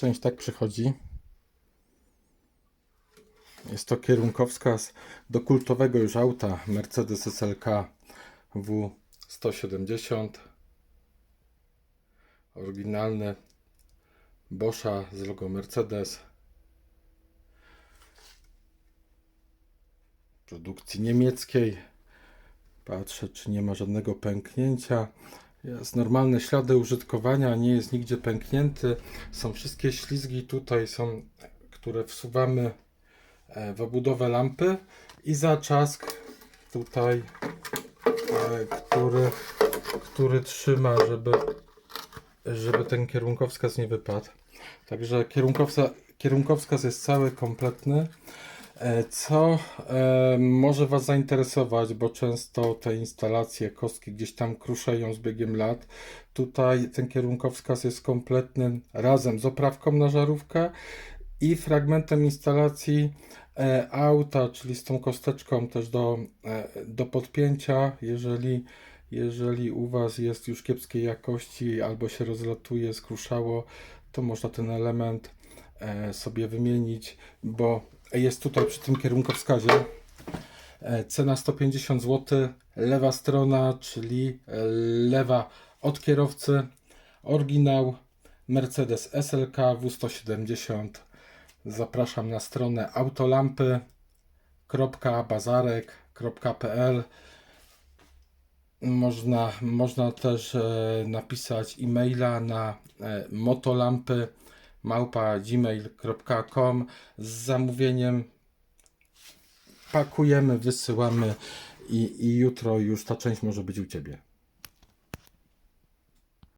część tak przychodzi. Jest to kierunkowskaz do kultowego już auta Mercedes SLK W170. Oryginalny Boscha z logo Mercedes. Produkcji niemieckiej. Patrzę, czy nie ma żadnego pęknięcia. Jest normalne ślady użytkowania, nie jest nigdzie pęknięty. Są wszystkie ślizgi tutaj, są, które wsuwamy e, w obudowę lampy i zaczask tutaj, e, który, który trzyma, żeby, żeby ten kierunkowskaz nie wypadł. Także kierunkowska, kierunkowskaz jest cały, kompletny. E, Co e, może Was zainteresować, bo często te instalacje, kostki gdzieś tam kruszeją z biegiem lat. Tutaj ten kierunkowskaz jest kompletny razem z oprawką na żarówkę i fragmentem instalacji e, auta, czyli z tą kosteczką też do, e, do podpięcia, jeżeli, jeżeli u Was jest już kiepskiej jakości albo się rozlatuje, skruszało, to można ten element e, sobie wymienić, bo jest tutaj przy tym kierunkowskazie e, cena 150 zł, lewa strona, czyli e, lewa od kierowcy, oryginał Mercedes SLK W170. Zapraszam na stronę autolampy.bazarek.pl można, można też e, napisać e-maila na e, motolampy małpa gmail.com z zamówieniem. Pakujemy, wysyłamy i, i jutro już ta część może być u Ciebie.